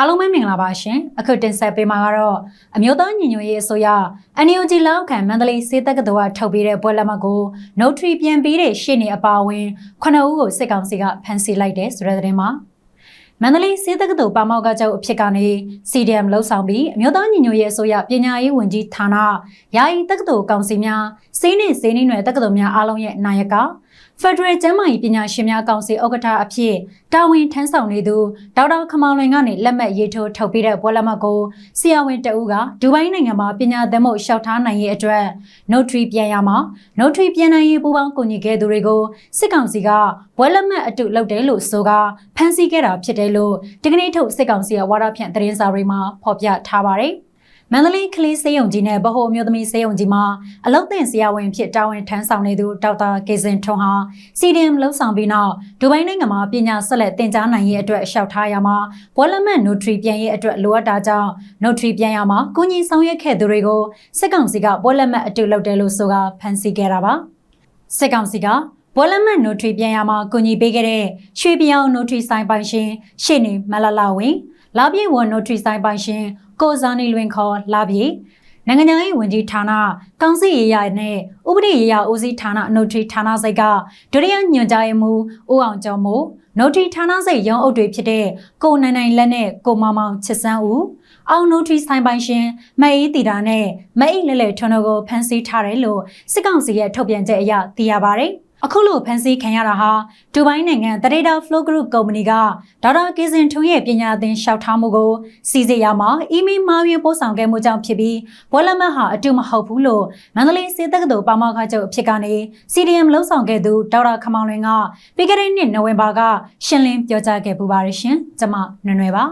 အားလုံးပဲမင်္ဂလာပါရှင်အခုတင်ဆက်ပေးမှာကတော့အမျိုးသားညီညွတ်ရေးအစိုးရ NUG လောက်ခံမန္တလေးစေတက္ကသိုလ်ကထုတ်ပေးတဲ့ပွဲလက်မှတ်ကို notary ပြန်ပေးတဲ့ရှေ့နေအပါအဝင်9ဦးကိုစစ်ကောင်စီကဖမ်းဆီးလိုက်တဲ့ဆိုတဲ့သတင်းမှာ မန္တလေးစေတက္ကသိုလ်ပါမောက္ခချုပ်အဖြစ်ကနေ CDM လှုပ်ဆောင်ပြီးအမျိုးသားညီညွတ်ရေးအစိုးရပညာရေးဝန်ကြီးဌာနယာယီတက္ကသိုလ်ကောင်စီများစီးနှင့်စီးနှင်းတွေတက္ကသိုလ်များအားလုံးရဲ့နာယကဖက်ဒရယ်ကျန်းမာရေးပညာရှင်များကောင်စီဥက္ကဋ္ဌအဖြစ်တာဝန်ထမ်းဆောင်နေသူဒေါက်တာခမောင်လွင်ကနေလက်မှတ်ရေးထိုးထုတ်ပေးတဲ့ပွဲလက်မှတ်ကိုဆရာဝန်တအူးကဒူဘိုင်းနိုင်ငံမှာပညာသင်မှုလျှောက်ထားနိုင်ရေးအတွက် notary ပြန်ရမှာ notary ပြန်နိုင်ရေးပူးပေါင်းကူညီခဲ့သူတွေကိုစစ်ကောင်စီကပွဲလက်မှတ်အတုလုပ်တယ်လို့ဆိုကဖမ်းဆီးခဲ့တာဖြစ်တယ်လို့ဒီကနေ့ထုတ်စစ်ကောင်စီရဲ့ဝါဒဖြန့်သတင်းစာတွေမှာဖော်ပြထားပါတယ်။မန္တလေးကလေးစေယုံကြီးနဲ့ဗဟိုအမျိုးသမီးစေယုံကြီးမှာအလုတ်တင်ဆရာဝန်ဖြစ်တာဝန်ထမ်းဆောင်နေသူဒေါက်တာကေစင်ထွန်းဟာ CDM လှုပ်ဆောင်ပြီးနောက်ဒူဘိုင်းနိုင်ငံမှာပညာဆက်လက်သင်ကြားနိုင်ရေးအတွက်အလျှောက်ထားရမှာဘွဲလက်မှတ် notary ပြန်ရေးအတွက်လိုအပ်တာကြောင့် notary ပြန်ရမှာကုညီဆောင်ရွက်ခဲ့သူတွေကိုစစ်ကောင်စီကဘွဲလက်မှတ်အတူလုပ်တယ်လို့ဆိုကဖမ်းဆီးခဲ့တာပါစစ်ကောင်စီက ဘွဲလက်မှတ် notary ပြန်ရမှာကုညီပေးခဲ့တဲ့ရွှေပြောင် notary ဆိုင်ပိုင်ရှင်ရှေ့နေမလလဝင်းလာပြေဝန် notary ဆိုင်ပိုင်ရှင်ကိုဇာနီလွင်ခေါ်လာပြေနိုင်ငံခြားရေးဝန်ကြီးဌာနကောင်စစ်ရေးရနဲ့ဥပဒေရေးရဦးစီးဌာန notary ဌာနစိတ်ကဒုတိယညွှန်ကြားရေးမှူးဦးအောင်ကျော်မိုး notary ဌာနစိတ်ရုံးအုပ်တွေဖြစ်တဲ့ကိုနိုင်နိုင်လက်နဲ့ကိုမောင်မောင်ချစ်စန်းဦးအောင် notary ဆိုင်ပိုင်ရှင်မအေးတီတာနဲ့မအိလဲလဲထွန်းတို့ကိုဖမ်းဆီးထားတယ်လို့စစ်ကောင်စီရဲ့ထုတ်ပြန်ချက်အရသိရပါတယ်။ အခုလိုဖန်ဆီးခံရတာဟာဒူဘိုင်းနိုင်ငံ Trader Flow Group ကုမ္ပဏီကဒေါက်တာကေစင်ထွန်းရဲ့ပညာသင်လျှောက်ထားမှုကိုစီစစ်ရမှာအီးမေးလ်မှားယွင်းပို့ဆောင်ခဲ့မှုကြောင့်ဖြစ်ပြီးဘွဲလက်မှတ်ဟာအတူမဟုတ်ဘူးလို့မန္တလေးစေတက္ကသိုလ်ပါမောက္ခချုပ်အဖြစ်ကနေ CDM လှုပ်ဆောင်ခဲ့သူဒေါက်တာခမောင်လွင်ကပြီးခဲ့တဲ့နှစ်နိုဝင်ဘာကရှင်းလင်းပြောကြားခဲ့ပူပါရရှင်ကျွန်မနွယ်နွယ်ပါ